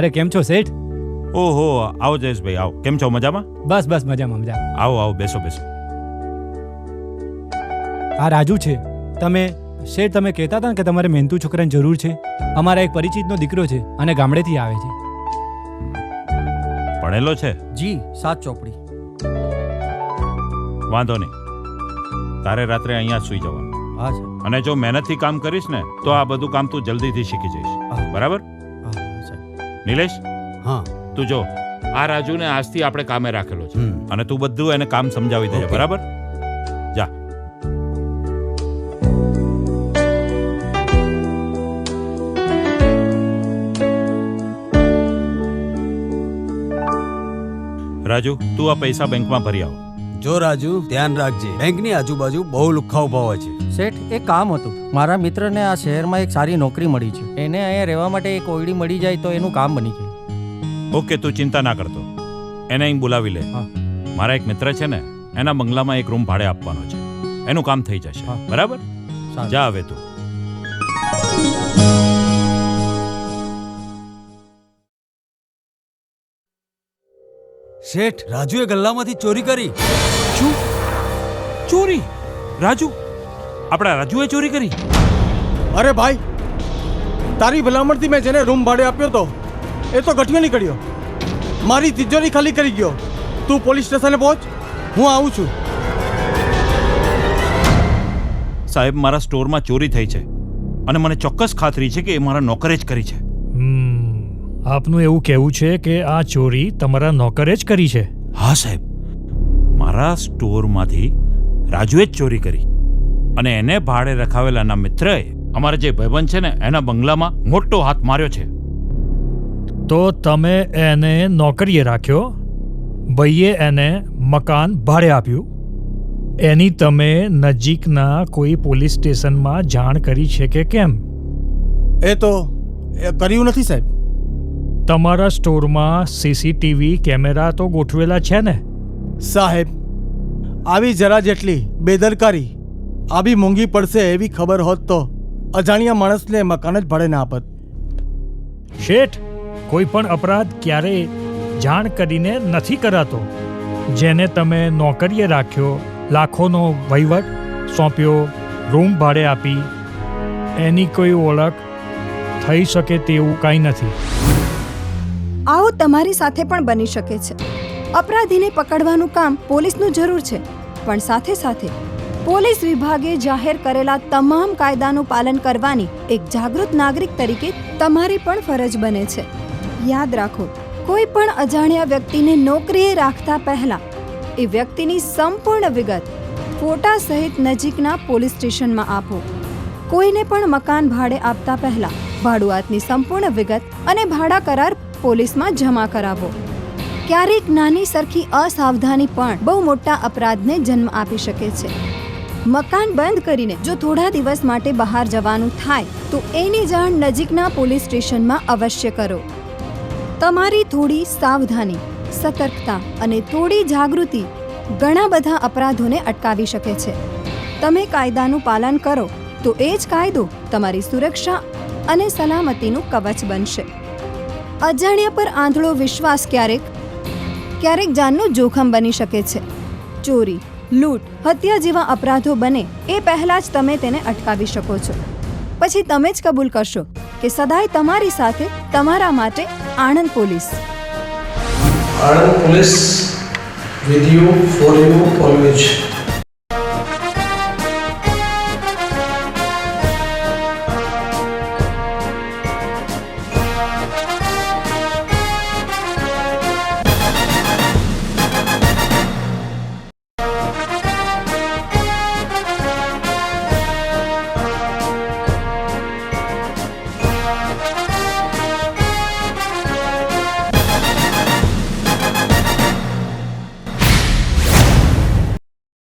અરે કેમ છો શેઠ? ઓહો આવો જયેશભાઈ આવો. કેમ છો મજામાં? બસ બસ મજામાં મજા આવો આવો બેસો બેસો. આ રાજુ છે. તમે શેઠ તમે કહેતા હતા ને કે તમારે મહેનતુ છોકરાની જરૂર છે? અમારા એક પરિચિતનો દીકરો છે અને ગામડેથી આવે છે. ભણેલો છે? જી સાત ચોપડી. વાંધો નહીં. તારે રાત્રે અહીંયા જ સૂઈ જવાનું. હા અને જો મહેનતથી કામ કરીશ ને તો આ બધું કામ તું જલ્દીથી શીખી જઈશ. બરાબર? નિલેશ? હા. તું જો આ રાજુને આજથી આપણે કામે રાખેલો છે. હમ. અને તું બધું એને કામ સમજાવી દેજે ઓકે. બરાબર? જા. રાજુ તું આ પૈસા બેંકમાં ભરી આવ. જો રાજુ ધ્યાન રાખજે. બેંકની આજુબાજુ બહુ લુખ્ખા ઊભા હોય છે. શેઠ એક કામ હતું. મારા મિત્રને આ શહેરમાં એક સારી નોકરી મળી છે. એને અહીંયા રહેવા માટે એક ઓયડી મળી જાય તો એનું કામ બની જાય. ઓકે તું ચિંતા ના કરતો એને અહીં બોલાવી લે. હા. મારા એક મિત્ર છે ને એના બંગલામાં એક રૂમ ભાડે આપવાનો છે. એનું કામ થઈ જશે. હા. બરાબર? જા હવે તું. શેઠ રાજુએ ગલ્લામાંથી ચોરી કરી. શું ચોરી? રાજુ આપણા રાજુએ ચોરી કરી? અરે ભાઈ તારી ભલામણથી મેં જેને રૂમ ભાડે આપ્યો તો એ તો ગઠિયો નીકળ્યો. મારી તિજોરી ખાલી કરી ગયો. તું પોલીસ સ્ટેશને પહોંચ હું આવું છું. સાહેબ મારા સ્ટોરમાં ચોરી થઈ છે. અને મને ચોક્કસ ખાતરી છે કે એ મારા નોકરે જ કરી છે. હમ, આપનું એવું કહેવું છે કે આ ચોરી તમારા નોકરે જ કરી છે? હા સાહેબ. મારા સ્ટોરમાંથી રાજુએ જ ચોરી કરી. અને એને ભાડે રખાવેલાના મિત્રએ અમારા જે ભાઈબંધ છે ને એના બંગલામાં મોટો હાથ માર્યો છે. તો તમે એને નોકરીએ રાખ્યો? ભાઈએ એને મકાન ભાડે આપ્યું? એની તમે નજીકના કોઈ પોલીસ સ્ટેશનમાં જાણ કરી છે કે કેમ? એ તો એ કર્યું નથી સાહેબ. તમારા સ્ટોરમાં સીસીટીવી કેમેરા તો ગોઠવેલા છે ને? સાહેબ આવી જરા જેટલી બેદરકારી આવી મોંઘી પડશે એવી ખબર હોત તો અજાણ્યા માણસને મકાન જ ભાડે ના આપત. શેઠ કોઈ પણ અપરાધ ક્યારેય જાણ કરીને નથી કરાતો. જેને તમે નોકરીએ રાખ્યો લાખોનો વહીવટ સોંપ્યો રૂમ ભાડે આપી એની કોઈ ઓળખ થઈ શકે તેવું કાંઈ નથી. આવું તમારી સાથે પણ બની શકે છે. અપરાધીને પકડવાનું કામ પોલીસનું જરૂર છે, પણ સાથે સાથે પોલીસ વિભાગે જાહેર કરેલા તમામ કાયદાનું પાલન કરવાની એક જાગૃત નાગરિક તરીકે તમારી પણ ફરજ બને છે. યાદ રાખો, કોઈ પણ અજાણ્યા વ્યક્તિને નોકરીએ રાખતા પહેલા એ વ્યક્તિની સંપૂર્ણ વિગત ફોટા સહિત નજીકના પોલીસ સ્ટેશનમાં આપો. કોઈને પણ મકાન ભાડે આપતા પહેલા ભાડુઆતની સંપૂર્ણ વિગત અને ભાડા કરાર પોલીસમાં જમા કરાવો. ક્યારેક નાની સરખી અસાવધાની પણ બહુ મોટા અપરાધને જન્મ આપી શકે છે. મકાન બંધ કરીને જો થોડા દિવસ માટે બહાર જવાનું થાય, તો એની જાણ નજીકના પોલીસ સ્ટેશનમાં અવશ્ય કરો. તમારી થોડી સાવધાની, સતર્કતા અને થોડી જાગૃતિ ઘણા બધા અપરાધોને અટકાવી શકે છે. તમે કાયદાનું પાલન કરો, તો એ જ કાયદો તમારી સુરક્ષા અને સલામતીનું કવચ બનશે. અજાણ્યા પર આંધળો વિશ્વાસ ક્યારેક? ક્યારેક જાનનું જોખમ બની શકે છે. ચોરી, લૂંટ, હત્યા જેવા અપરાધો બને એ પહેલાં જ તમે તેને અટકાવી શકો છો. પછી તમે જ કબૂલ કરશો કે સદાય તમારી સાથે તમારા માટે Anand police. Anand police with you for you always.